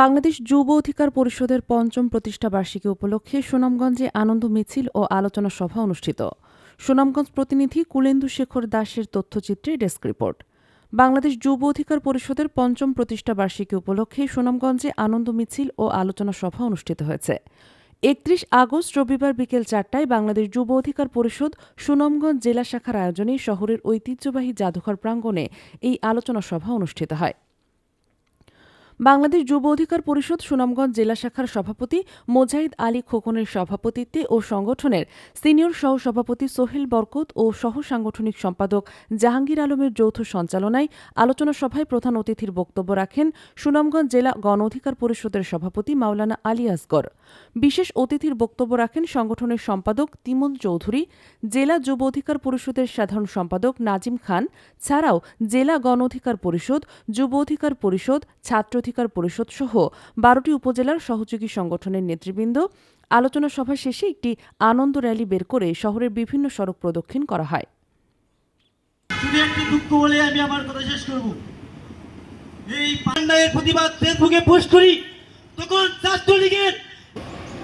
বাংলাদেশ যুব অধিকার পরিষদের পঞ্চম প্রতিষ্ঠা বার্ষিকী উপলক্ষে সুনামগঞ্জে আনন্দ মিছিল ও আলোচনা সভা অনুষ্ঠিত। সুনামগঞ্জ প্রতিনিধি কুলেন্দু শেখর দাসের তথ্যচিত্রে ডেস্ক রিপোর্ট। বাংলাদেশ যুব অধিকার পরিষদের পঞ্চম প্রতিষ্ঠা বার্ষিকী উপলক্ষে সুনামগঞ্জে আনন্দ মিছিল ও আলোচনা সভা অনুষ্ঠিত হয়েছে। একত্রিশ আগস্ট রবিবার বিকেল চারটায় বাংলাদেশ যুব অধিকার পরিষদ সুনামগঞ্জ জেলা শাখার আয়োজনে শহরের ঐতিহ্যবাহী জাদুঘর প্রাঙ্গণে এই আলোচনা সভা অনুষ্ঠিত হয়। বাংলাদেশ যুব অধিকার পরিষদ সুনামগঞ্জ জেলা শাখার সভাপতি মোজাহিদ আলী খোকনের সভাপতিত্বে ও সংগঠনের সিনিয়র সহ সভাপতি সোহেল বরকত ও সহ সাংগঠনিক সম্পাদক জাহাঙ্গীর আলমের যৌথ সঞ্চালনায় আলোচনা সভায় প্রধান অতিথির বক্তব্য রাখেন সুনামগঞ্জ জেলা গণ অধিকার পরিষদের সভাপতি মাওলানা আলী আসগর। বিশেষ অতিথির বক্তব্য রাখেন সংগঠনের সম্পাদক তিমন চৌধুরী, জেলা যুব অধিকার পরিষদের সাধারণ সম্পাদক নাজিম খান, ছাড়াও জেলা গণ অধিকার পরিষদ, যুব অধিকার পরিষদ, ছাত্র অধিকার পরিষদ সহ বারোটি উপজেলার সহযোগী সংগঠনের নেতৃবৃন্দ আলোচনা সভা শেষে একটি আনন্দ র্যালি বের করে শহরের বিভিন্ন সড়ক প্রদক্ষিণ করা হয়। শুধু একটি দুঃখ বলে আমি আমার কথা শেষ করব। এই পান্ডায়ের প্রতিবাদ ফেসবুকে পোস্ট করি তখন ছাত্রলীগের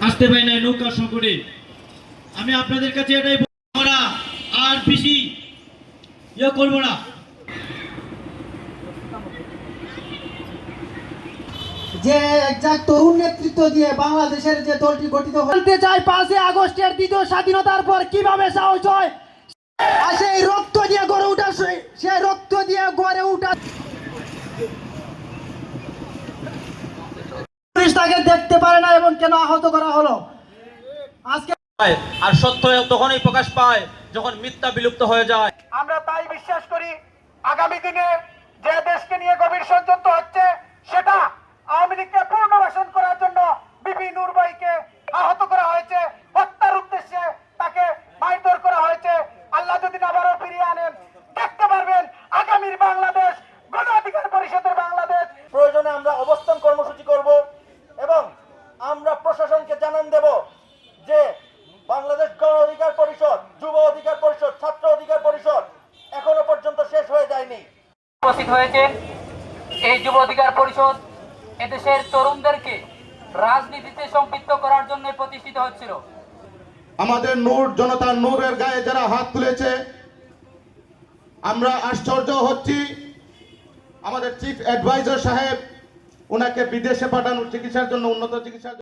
আসতে পারি না নৌকা সংকটে। আমি আপনাদের কাছে এটাই বলব, আমরা আর বেশি ইয়ে করব না। যে একজাক তরুণ নেতৃত্ব দিয়ে বাংলাদেশের যে দলটি গঠিত হতে চাই পাঁচই আগস্টের দ্বিতীয় স্বাধীনতার পর কীভাবে সাহস হয়? আর সেই রক্ত দিয়ে গড়ে উঠা সে- সেই রক্ত দিয়ে গড়ে উঠা পুলিশ তাকে দেখতে পারে না এবং কেন আহত করা হলো? আজকে আর সত্য তখনই প্রকাশ পায় যখন মিথ্যা বিলুপ্ত হয়ে যায়। আমরা তাই বিশ্বাস করি আগামী দিনে যে দেশকে নিয়ে গভীর ষড়যন্ত্র হচ্ছে সেটা আওয়ামী লীগকে পুনর্বাসন করার জন্য বিপি নুরবাইকে আহত করা হয়েছে হত্যার উদ্দেশ্যে তাকে মারধর করা হয়েছে আল্লাহ যদি আবারও ফিরিয়ে আনেন দেখতে পারবেন আগামীর বাংলাদেশ গণ অধিকার পরিষদের বাংলাদেশ প্রয়োজনে আমরা অবস্থান কর্মসূচি করব এবং আমরা প্রশাসনকে জানান দেব যে বাংলাদেশ গণ অধিকার পরিষদ যুব অধিকার পরিষদ ছাত্র অধিকার পরিষদ এখনও পর্যন্ত শেষ হয়ে যায়নি উপস্থিত হয়েছেন এই যুব অধিকার পরিষদ এদেশের তরুণদেরকে রাজনীতিতে সম্পৃক্ত করার জন্য প্রতিষ্ঠিত হচ্ছিল। আমাদের নূর জনতার নূরের গায়ে যারা হাত তুলেছে, আমরা আশ্চর্য হচ্ছি। আমাদের চিফ অ্যাডভাইজার সাহেব, ওনাকে বিদেশে পাঠানোর চিকিৎসার জন্য, উন্নত চিকিৎসার